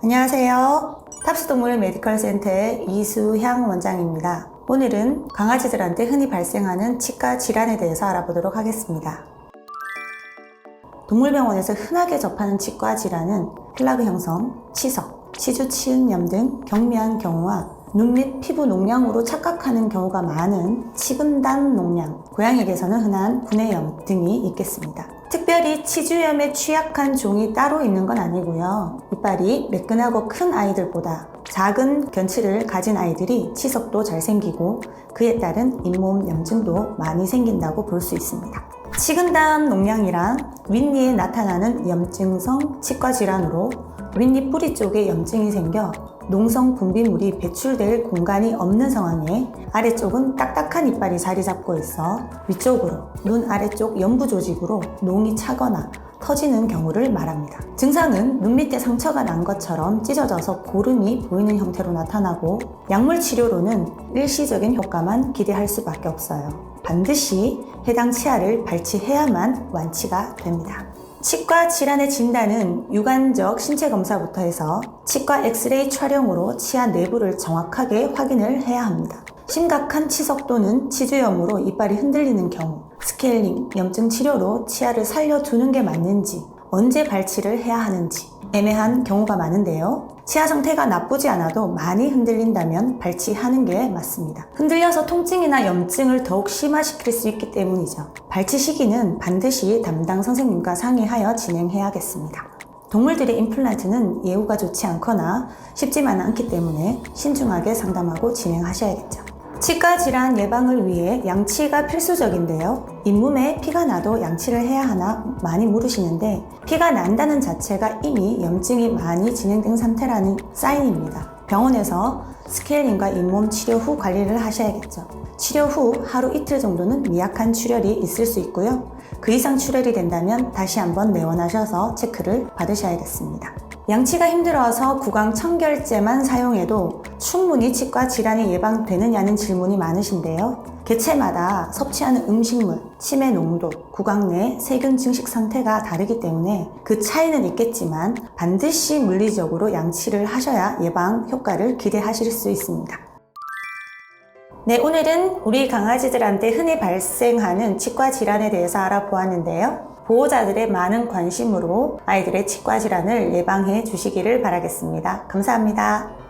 안녕하세요. 탑스동물 메디컬 센터의 이수향 원장입니다. 오늘은 강아지들한테 흔히 발생하는 치과 질환에 대해서 알아보도록 하겠습니다. 동물병원에서 흔하게 접하는 치과 질환은 플라그 형성, 치석, 치주 치은염 등 경미한 경우와 눈 및 피부 농량으로 착각하는 경우가 많은 치근단 농량, 고양이에게서는 흔한 구내염 등이 있겠습니다. 특별히 치주염에 취약한 종이 따로 있는 건 아니고요. 이빨이 매끈하고 큰 아이들보다 작은 견치를 가진 아이들이 치석도 잘 생기고 그에 따른 잇몸 염증도 많이 생긴다고 볼 수 있습니다. 치근단 농량이란 윗니에 나타나는 염증성 치과 질환으로 윗니 뿌리 쪽에 염증이 생겨 농성 분비물이 배출될 공간이 없는 상황에 아래쪽은 딱딱한 이빨이 자리 잡고 있어 위쪽으로 눈 아래쪽 연부 조직으로 농이 차거나 터지는 경우를 말합니다. 증상은 눈 밑에 상처가 난 것처럼 찢어져서 고름이 보이는 형태로 나타나고 약물 치료로는 일시적인 효과만 기대할 수밖에 없어요. 반드시 해당 치아를 발치해야만 완치가 됩니다. 치과 질환의 진단은 유관적 신체 검사부터 해서 치과 엑스레이 촬영으로 치아 내부를 정확하게 확인을 해야 합니다. 심각한 치석 또는 치주염으로 이빨이 흔들리는 경우 스케일링, 염증 치료로 치아를 살려두는 게 맞는지 언제 발치를 해야 하는지 애매한 경우가 많은데요. 치아 상태가 나쁘지 않아도 많이 흔들린다면 발치하는 게 맞습니다. 흔들려서 통증이나 염증을 더욱 심화시킬 수 있기 때문이죠. 발치 시기는 반드시 담당 선생님과 상의하여 진행해야겠습니다. 동물들의 임플란트는 예후가 좋지 않거나 쉽지만은 않기 때문에 신중하게 상담하고 진행하셔야겠죠. 치과 질환 예방을 위해 양치가 필수적인데요. 잇몸에 피가 나도 양치를 해야 하나 많이 물으시는데 피가 난다는 자체가 이미 염증이 많이 진행된 상태라는 사인입니다. 병원에서 스케일링과 잇몸 치료 후 관리를 하셔야겠죠. 치료 후 하루 이틀 정도는 미약한 출혈이 있을 수 있고요. 그 이상 출혈이 된다면 다시 한번 내원하셔서 체크를 받으셔야겠습니다. 양치가 힘들어서 구강 청결제만 사용해도 충분히 치과 질환이 예방되느냐는 질문이 많으신데요. 개체마다 섭취하는 음식물, 침의 농도, 구강 내 세균 증식 상태가 다르기 때문에 그 차이는 있겠지만 반드시 물리적으로 양치를 하셔야 예방 효과를 기대하실 수 있습니다. 네, 오늘은 우리 강아지들한테 흔히 발생하는 치과 질환에 대해서 알아보았는데요. 보호자들의 많은 관심으로 아이들의 치과 질환을 예방해 주시기를 바라겠습니다. 감사합니다.